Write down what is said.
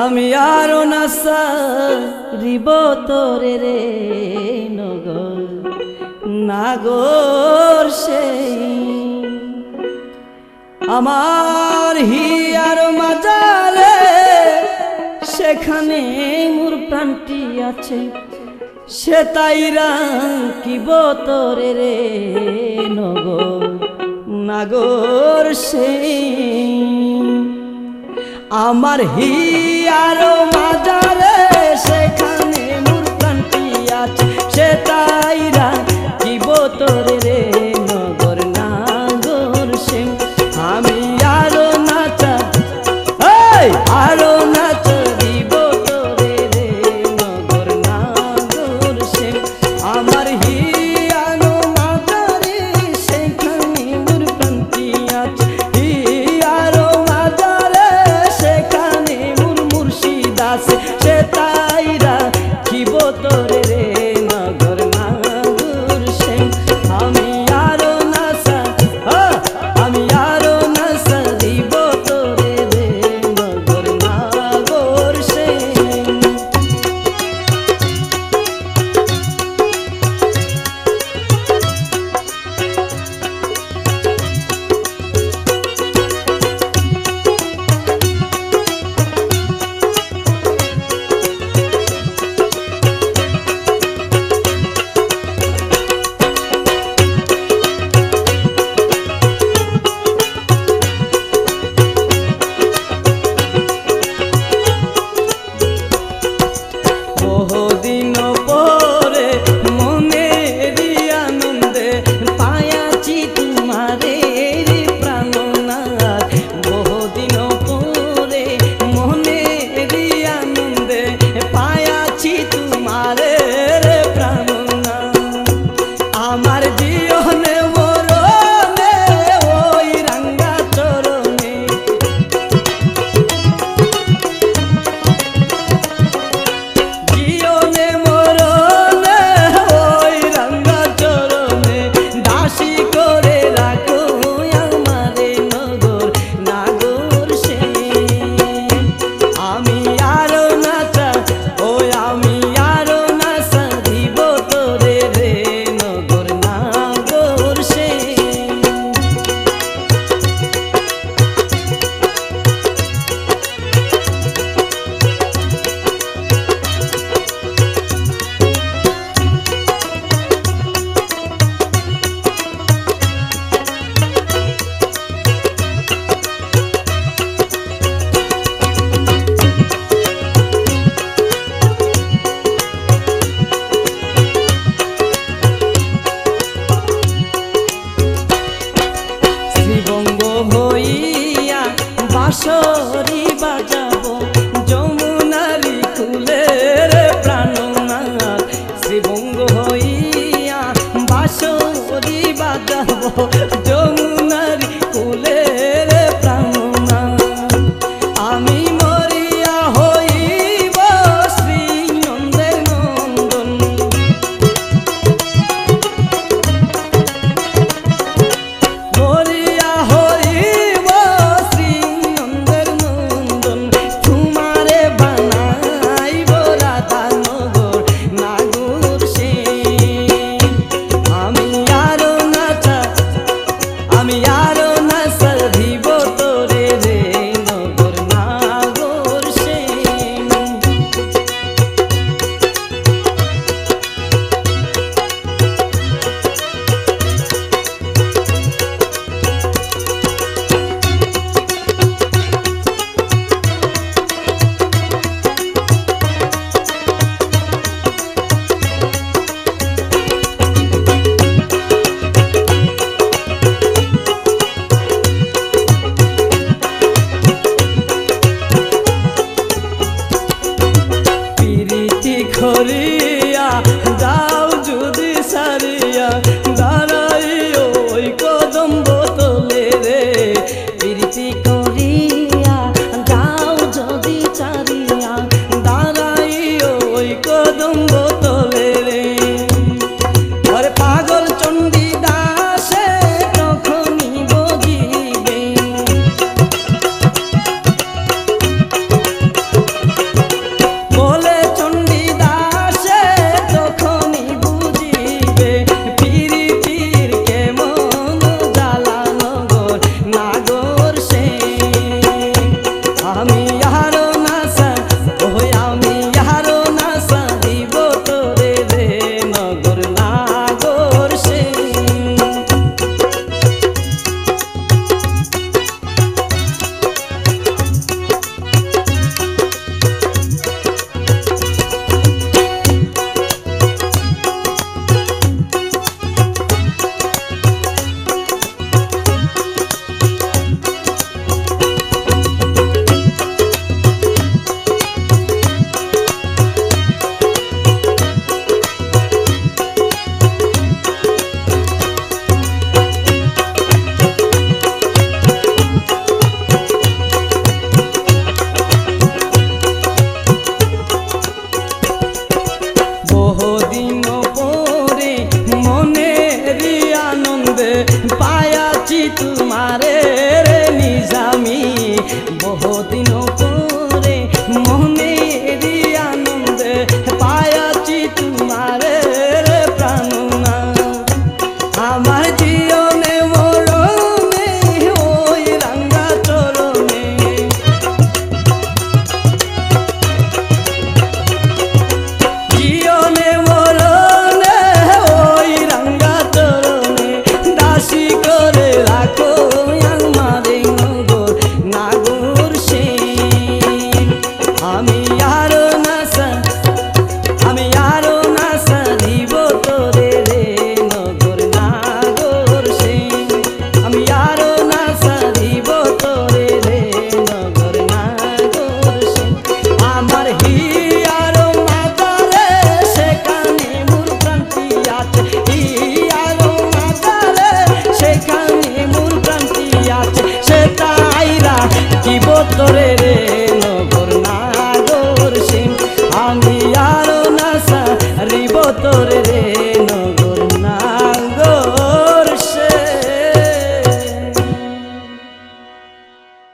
আমি আরও না সারিব তোরে রে নগর, নাগর সেই। আমার হি হিয়ার মাজালে সেখানে মোর প্রাণটি আছে, সে তাই রাঙ্কিব তোরে রে নগর, নাগর সেই। আমার হি কারও মাজারে সেখানে মুরপ্রাণ পিয়াছে সে তাইরা জীব তোরে রে। I'm amar ভঙ্গ হইয়া বাসরি বাজাবো শরীর